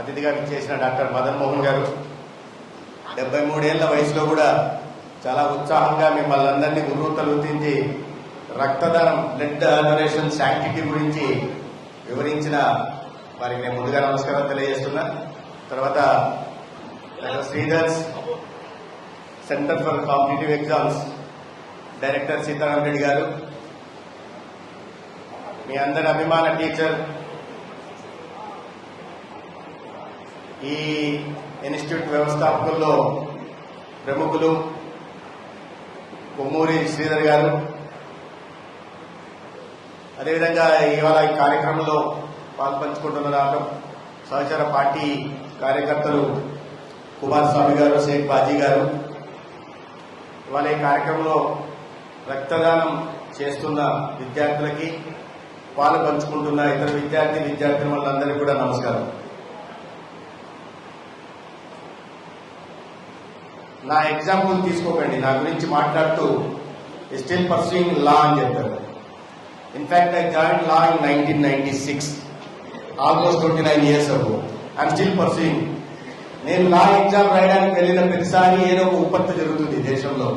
అతిథిగా చేసిన డాక్టర్ మదన్ మోహన్ గారు. డెబ్బై మూడేళ్ళ వయసులో కూడా చాలా ఉత్సాహంగా మిమ్మల్ని అందరినీ గురుతలుతించి రక్తదానం బ్లడ్ డొనేషన్ శాంక్టిటీ గురించి వివరించిన వారికి నేను ముందుగా నమస్కారం తెలియజేస్తున్నా. తర్వాత Sridhar's centre for competitive exams director Sitaram Reddy గారు మీ అందరి అభిమాన టీచర్ ఈ ఇన్స్టిట్యూట్ వ్యవస్థాపకుల్లో ప్రముఖులు కొమ్మూరి శ్రీధర్ గారు. అదేవిధంగా ఇవాళ ఈ కార్యక్రమంలో పాల్పంచుకుంటున్న రావడం సహచర పార్టీ కార్యకర్తలు కుమారస్వామి గారు షేక్ బాజీ గారు. ఇవాళ ఈ కార్యక్రమంలో రక్తదానం చేస్తున్న విద్యార్థులకి పాలు పంచుకుంటున్న ఇతర విద్యార్థి విద్యార్థిని వాళ్ళందరికీ కూడా నమస్కారం. నా ఎగ్జాంపుల్ తీసుకోకండి నా గురించి మాట్లాడుతూ స్టిల్ పర్సూయింగ్ లా అని చెప్పారు in fact I join law in nineteen ninety six almost twenty nine years ago I'm still pursuing నేను లా ఎగ్జామ్ రాయడానికి వెళ్ళిన ప్రతిసారి ఏదో ఒక ఉపత్తి జరుగుతుంది దేశంలో.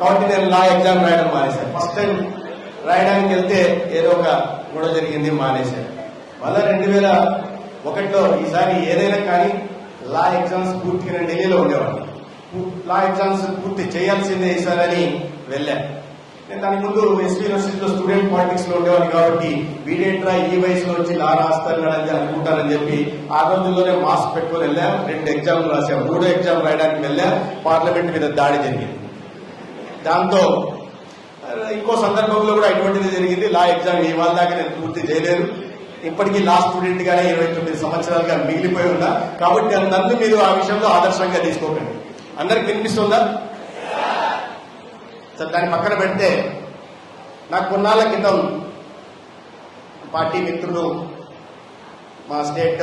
కాబట్టి నేను లా ఎగ్జామ్ రాయడం మానేశాను. ఫస్ట్ టైం రాయడానికి వెళ్తే ఏదో ఒక గొడవ జరిగింది మానేశాను. మళ్ళా రెండు వేల ఒకటిలో ఈసారి ఏదైనా కానీ లా ఎగ్జామ్స్ పూర్తిగా ఢిల్లీలో ఉండేవాడిని. లా ఎగ్జామ్స్ పూర్తి చేయాల్సిందే ఈసారని వెళ్ళా. నేను దాని ముందు ఎస్పీ యూనివర్సిటీలో స్టూడెంట్ పాలిటిక్స్లో ఉండేవాడిని కాబట్టి వీడేంట్రా ఈ వయసులో వచ్చి లా రాస్తానని అనుకుంటానని చెప్పి ఆ రోజుల్లోనే మాస్క్ పెట్టుకొని వెళ్ళాం. రెండు ఎగ్జామ్లు రాసాం. మూడో ఎగ్జామ్ రాయడానికి వెళ్ళాం. పార్లమెంట్ మీద దాడి జరిగింది. దాంతో ఇంకో సందర్భంలో కూడా ఇటువంటిది జరిగింది. లా ఎగ్జామ్ ఇవాళ దాకా నేను పూర్తి చేయలేదు. ఇప్పటికీ లా స్టూడెంట్ గానే ఇరవై తొమ్మిది సంవత్సరాలుగా మిగిలిపోయి ఉన్నా. కాబట్టి నన్ను మీరు ఆ విషయంలో ఆదర్శంగా తీసుకోకండి. అందరికి వినిపిస్తుందా? సరే దాన్ని పక్కన పెడితే నాకు కొన్నాళ్ళ క్రితం పార్టీ మిత్రులు మా స్టేట్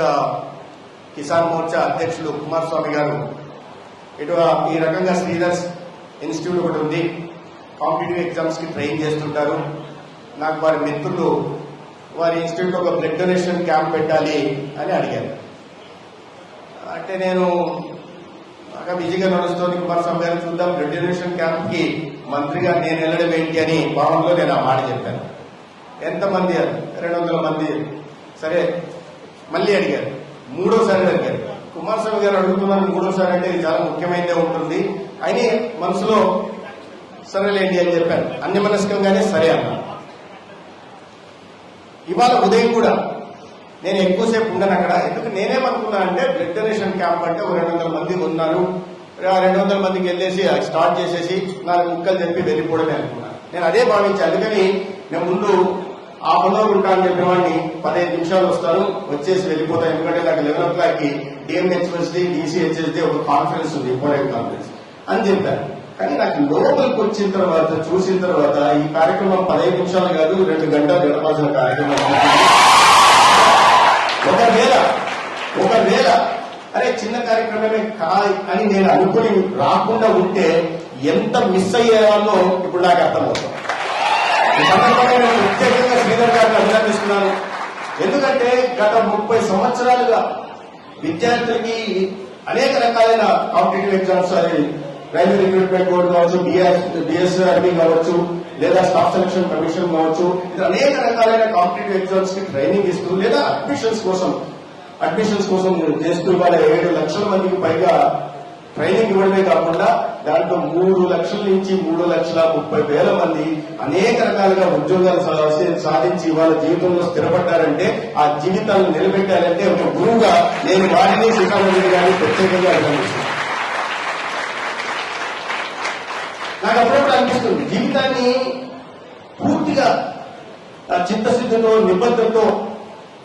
కిసాన్ మోర్చా అధ్యక్షులు కుమారస్వామి గారు ఇటు ఈ రకంగా శ్రీధర్స్ ఇన్స్టిట్యూట్ ఒకటి ఉంది. కాంపిటేటివ్ ఎగ్జామ్స్కి ట్రైన్ చేస్తుంటారు. నాకు వారి మిత్రులు వారి ఇన్స్టిట్యూట్ ఒక బ్లడ్ డొనేషన్ క్యాంప్ పెట్టాలి అని అడిగారు. అంటే నేను బాగా బిజీగా నడుస్తుంది కుమారస్వామి గారు చూద్దాం బ్లడ్ క్యాంప్కి మంత్రిగా నేను వెళ్ళడం ఏంటి అని భావంలో నేను ఆ మాట చెప్పాను. ఎంతమంది రెండు వందల మంది. సరే మళ్ళీ అడిగారు. మూడోసారి అడిగారు. కుమారస్వామి గారు అడుగుతున్నారు మూడోసారి అంటే ఇది చాలా ముఖ్యమైనదే ఉంటుంది. అని మనసులో సరేలేండి అని చెప్పాను అన్యమనస్కంగానే సరే అన్నా ఇవాళ ఉదయం కూడా నేను ఎక్కువసేపు ఉండను అక్కడ. ఎందుకు? నేనేమనుకున్నా అంటే బ్లడ్ డొనేషన్ క్యాంప్ అంటే ఒక రెండు వందల మంది ఉన్నారు. ఆ రెండు వందల మందికి వెళ్ళేసి స్టార్ట్ చేసేసి నాలుగు ముక్కలు చెప్పి వెళ్ళిపోవడమే అనుకున్నాను నేను అదే భావించాను అందుకని నేను ముందు ఆ పనిలో ఉంటా అని చెప్పిన వాడిని పదిహేను నిమిషాలు వస్తాను వచ్చేసి వెళ్ళిపోతాను ఎందుకంటే నాకు లెవెన్ ఓ క్లాక్కి డిఎంహెచ్ఎస్డి డిసిహెచ్ఎస్డి ఒక కాన్ఫరెన్స్ ఉంది ఇంపార్టెంట్ కాన్ఫరెన్స్ అని చెప్పాను కానీ నాకు లోపలికి వచ్చిన తర్వాత చూసిన తర్వాత ఈ కార్యక్రమం పదహైదు నిమిషాలు కాదు రెండు గంటలు గడపాల్సిన కార్యక్రమం. ఒకవేళ ఒకవేళ అరే చిన్న కార్యక్రమమే అని నేను అనుకుని రాకుండా ఉంటే ఎంత మిస్ అయ్యేవాళ్ళో ఇప్పుడు నాకు అర్థమవుతుంది. సందర్భంగా ప్రత్యేకంగా శ్రీధర్ గారిని అభినందిస్తున్నాను. ఎందుకంటే గత ముప్పై సంవత్సరాలుగా విద్యార్థులకి అనేక రకాలైన కాంపిటేటివ్ ఎగ్జామ్స్ అనేవి రైల్వే రిక్రూట్మెంట్ బోర్డు కావచ్చు డిఎస్ డిఎస్ఆర్బి కావచ్చు లేదా స్టాఫ్ సెలక్షన్ కమిషన్ కావచ్చు ఇలా అనేక రకాలైన కాంపిటేటివ్ ఎగ్జామ్స్కి ట్రైనింగ్ ఇస్తూ లేదా అడ్మిషన్స్ కోసం అడ్మిషన్స్ కోసం చేస్తూ ఇవాళ ఏడు లక్షల మందికి పైగా ట్రైనింగ్ ఇవ్వడమే కాకుండా దాంట్లో మూడు లక్షల నుంచి మూడు లక్షల ముప్పై వేల మంది అనేక రకాలుగా ఉద్యోగాలు సాధించి వాళ్ళ జీవితంలో స్థిరపడ్డారంటే ఆ జీవితాలను నిలబెట్టాలంటే ఒక గురువుగా నేను వారిని శ్రీకాంత్ గారిని ప్రత్యేకంగా అభినందిస్తున్నాను. నాకు అప్పుడప్పుడు అనిపిస్తుంది. జీవితాన్ని పూర్తిగా ఆ చిత్తశుద్ధితో నిబద్ధతతో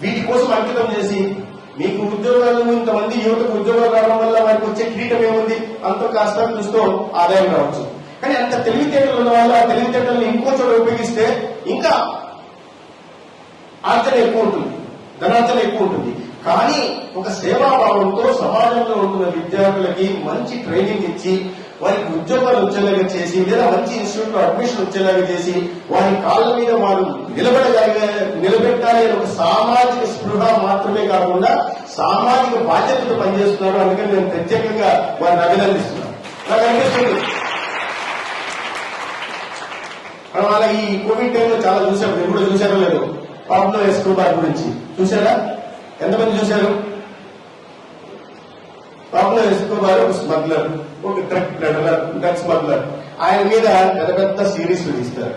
వీటి కోసం అంకితం చేసి మీకు ఉద్యోగాలు ఇంతమంది యువతకు ఉద్యోగాలు రావడం వల్ల వారికి వచ్చే కిరీటం ఏముంది? అంత కష్టం చూస్తూ ఆదాయం రావచ్చు. కానీ అంత తెలివితేటలు ఉన్న వాళ్ళు ఆ తెలివితేటలను ఇంకో చోట ఉపయోగిస్తే ఇంకా ఆర్చన ఎక్కువ ఉంటుంది. ధనార్జన ఎక్కువ ఉంటుంది. కానీ ఒక సేవాభావంతో సమాజంలో ఉంటున్న విద్యార్థులకి మంచి ట్రైనింగ్ ఇచ్చి వారికి ఉద్యోగాలు వచ్చేలాగా చేసి లేదా మంచి ఇన్స్టిట్యూట్లో అడ్మిషన్ వచ్చేలాగా చేసి వారి కాళ్ళ మీద వారు నిలబడగలిగే నిలబెట్టాలి అనే ఒక సామాజిక స్పృహ మాత్రమే కాకుండా సామాజిక బాధ్యతతో పనిచేస్తున్నారు. అందుకని నేను ప్రత్యేకంగా వారిని అభినందిస్తున్నాను. నాకు అనిపిస్తుంది. మనం అలా ఈ కోవిడ్ టైంలో చాలా చూసాం నేను కూడా చూసారో లేదు. పాబ్లో ఎస్కోబార్ గురించి. చూసారా ఎంతమంది చూశారు? పాబ్లో ఎస్కోబార్ ఒక స్మగ్లర్ ఒక డ్రగ్ డ్రగ్ స్మగ్లర్. ఆయన మీద పెద్ద పెద్ద సిరీస్ తీస్తారు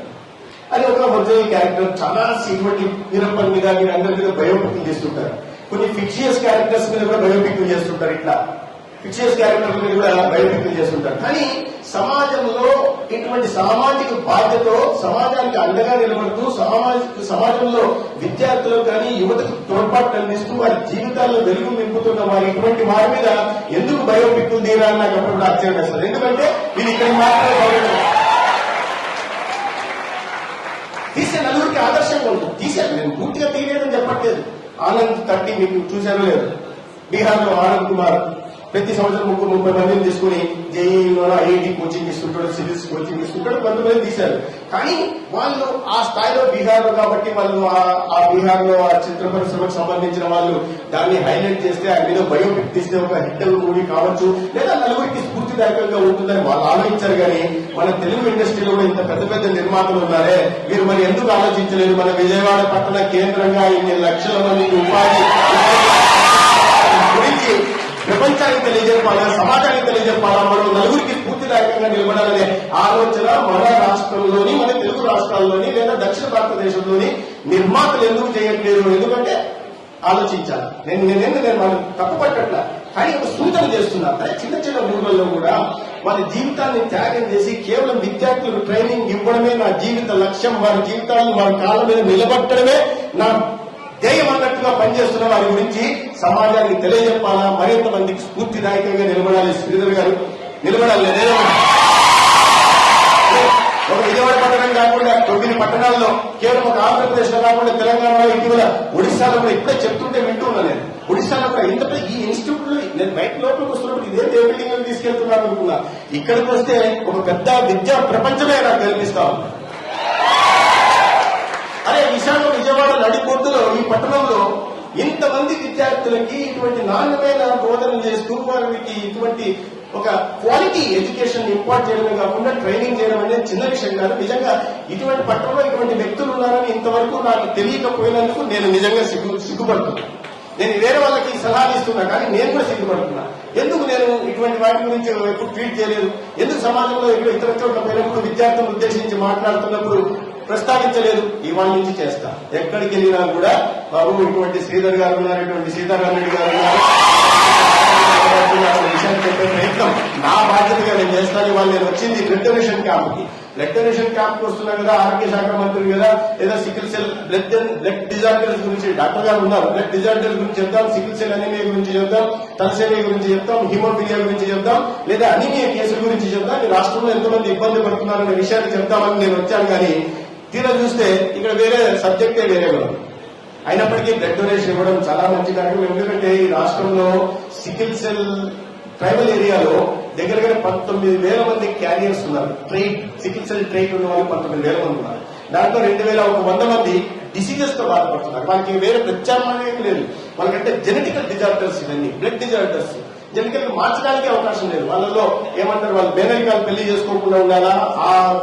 అది ఒక ఒరిజినల్ క్యారెక్టర్ చాలా సినిమాటి వీరప్పన్ మీద మీరు అందరి మీద బయోపిక్ చేస్తుంటారు. కొన్ని ఫిక్షియస్ క్యారెక్టర్స్ మీద కూడా బయోపిక్ చేస్తుంటారు ఇట్లా. ఫిక్షియస్ క్యారెక్టర్ మీద కూడా బయోపిక్ చేస్తుంటారు. కానీ సమాజంలో ఇటువంటి సామాజిక బాధ్యతతో సమాజానికి అండగా నిలబడుతూ సామాజిక సమాజంలో విద్యార్థులకు కానీ యువతకు తోడ్పాటు అందిస్తూ వారి జీవితాల్లో వెలుగు నింపుతున్న వారి ఇటువంటి వారి మీద ఎందుకు బయోపిక్లు తీరాలని నాకు అప్పుడు ఆశ్చర్యం వేస్తారు ఎందుకంటే ఇది ఇక్కడ మాత్రమే తీసే నలుగురికి ఆదర్శంగా ఉంటుంది తీశాను నేను పూర్తిగా తీయలేదని చెప్పట్లేదు. ఆనంద్ థర్టీ మీకు చూశారో లేదు? బీహార్లో ఆనంద్ కుమార్ ప్రతి సంవత్సరం ముగ్గురు ముప్పై మందిని తీసుకుని జేఈలో ఐఐటి కోచింగ్ తీసుకుంటాడు సివిల్స్ కోచింగ్ తీసుకుంటాడు కొంతమంది తీశారు. కానీ వాళ్ళు ఆ స్థాయిలో బీహార్లో కాబట్టి వాళ్ళు ఆ- బీహార్లో ఆ చిత్ర పరిశ్రమకు సంబంధించిన వాళ్ళు దాన్ని హైలైట్ చేస్తే ఆ మీద బయోపిక్ తీస్తే ఒక హిట్ మూవీ కావచ్చు లేదా నలుగురికి స్ఫూర్తిదాయకంగా ఉంటుందని వాళ్ళు ఆలోచించారు కానీ మన తెలుగు ఇండస్ట్రీలో కూడా ఇంత పెద్ద పెద్ద నిర్మాతలు ఉన్నారే వీరు మరి ఎందుకు ఆలోచించలేదు మన విజయవాడ పట్టణ కేంద్రంగా ఇన్ని లక్షల మందికి ఉపాధి ప్రపంచానికి తెలియజెప్పాలా సమాజానికి తెలియజెప్పాలా మనం నలుగురికి స్ఫూర్తిదాయకంగా నిలబడాలనే ఆలోచన మన రాష్ట్రంలోని మన తెలుగు రాష్ట్రాల్లోని లేదా దక్షిణ భారతదేశంలోని నిర్మాతలు ఎందుకు చేయట్లేదు ఎందుకంటే ఆలోచించాలి. నేను నేను నేను మనం తప్పుపట్టట్లా. కానీ ఒక సూచన చేస్తున్నా. చిన్న చిన్న ఊళ్ళల్లో కూడా వారి జీవితాన్ని త్యాగం చేసి కేవలం విద్యార్థులకు ట్రైనింగ్ ఇవ్వడమే నా జీవిత లక్ష్యం. వారి జీవితాలను వారి కాళ్ళ మీద నిలబట్టడమే నా ధ్యేయం అన్నట్టుగా పనిచేస్తున్న వారి గురించి సమాజానికి తెలియజెప్పాలా? మరింత మందికి స్ఫూర్తిదాయకంగా నిలబడాలి. శ్రీధర్ గారు నిలబడాలి. నేనే ఒక విజయవాడ పట్టణం కాకుండా తొమ్మిది పట్టణాల్లో కేవలం ఒక ఆంధ్రప్రదేశ్లో కాకుండా తెలంగాణలో ఇటీవల ఒడిశాలో కూడా ఇప్పుడే చెప్తుంటే వింటూ ఉన్నా నేను. ఒడిశాలో కూడా ఇంత ఈ ఇన్స్టిట్యూట్లో నేను బయట లోపలికి వస్తున్నప్పుడు ఇదే ఏ బిల్డింగ్ తీసుకెళ్తున్నాను అనుకున్నా. ఇక్కడికి వస్తే ఒక పెద్ద విద్యా ప్రపంచమే నాకు కనిపిస్తా ఉంది అరే విశాఖ విజయవాడ నడిపొడ్డులో ఈ పట్టణంలో ఇంతమంది విద్యార్థులకి ఇటువంటి నాణ్యమైన బోధన చేస్తూ వారికి ఇటువంటి ఒక క్వాలిటీ ఎడ్యుకేషన్ ఇంపార్ట్ చేయడమే కాకుండా ట్రైనింగ్ చేయడం అనేది చిన్న విషయం కాదు. నిజంగా ఇటువంటి పట్టణంలో ఇటువంటి వ్యక్తులు ఉన్నారని ఇంతవరకు నాకు తెలియకపోయినందుకు నేను నిజంగా సిగ్గు సిగ్గుపడుతున్నాను నేను వేరే వాళ్ళకి సలహాలు ఇస్తున్నా కానీ నేను కూడా సిగ్గుపడుతున్నా. ఎందుకు నేను ఇటువంటి వాటి గురించి ఎప్పుడు ట్వీట్ చేయలేదు? ఎందుకు సమాజంలో ఎక్కడ ఇతర చోట్ల పోయినప్పుడు విద్యార్థులను ఉద్దేశించి మాట్లాడుతున్నప్పుడు ప్రస్తావించలేదు. ఇవాళ నుంచి చేస్తా. ఎక్కడికి వెళ్ళినా కూడా బాబు ఇటువంటి శ్రీధర్ గారు ఉన్నారు ఇటువంటి సీతారాం రెడ్డి గారు ఉన్నారు. విషయాన్ని చెప్పే ప్రయత్నం నా బాధ్యతగా నేను చేస్తాను. వాళ్ళు నేను వచ్చింది బ్లడ్ డొనేషన్ క్యాంప్కి. బ్లడ్ డొనేషన్ క్యాంప్ వస్తున్నా కదా ఆరోగ్య శాఖ మంత్రి కదా లేదా sickle cell blood blood disorders గురించి డాక్టర్ గారు ఉన్నారు. బ్లడ్ డిజార్డర్స్ గురించి చెప్తాం సికిల్ సెల్ అనీమియా గురించి చెప్తాం తలసేమియా గురించి చెప్తాం హిమోఫిలియా గురించి చెప్తాం లేదా అనీమియా కేసుల గురించి చెప్తాం. ఈ రాష్ట్రంలో ఎంతమంది ఇబ్బంది పడుతున్నారనే విషయాన్ని చెప్తామని నేను వచ్చాను. కానీ తీరా చూస్తే ఇక్కడ వేరే సబ్జెక్టే వేరే ఉంది. అయినప్పటికీ బ్లడ్ డొనేషన్ ఇవ్వడం చాలా మంచి కార్యక్రమం. ఎందుకంటే ఈ రాష్ట్రంలో సికిల్ సెల్ ట్రైబల్ ఏరియాలో దగ్గర దగ్గర పంతొమ్మిది వేల మంది క్యారియర్స్ ఉన్నారు. ట్రైట్ సికిల్ సెల్ ట్రైట్ ఉన్న వాళ్ళు పంతొమ్మిది వేల మంది ఉన్నారు. దాంట్లో రెండు వేల ఒక వంద మంది డిసీజెస్తో బాధపడుతున్నారు. వాళ్ళకి వేరే ప్రత్యామ్నాయం లేదు. వాళ్ళకంటే జెనెటికల్ డిజార్డర్స్ ఇవన్నీ బ్లడ్ డిజార్డర్స్ జెనెటికల్ మార్చడానికి అవకాశం లేదు. వాళ్ళలో ఏమంటారు? వాళ్ళు బేనరికాలు పెళ్ళి చేసుకోకుండా ఉండాలా? ఆ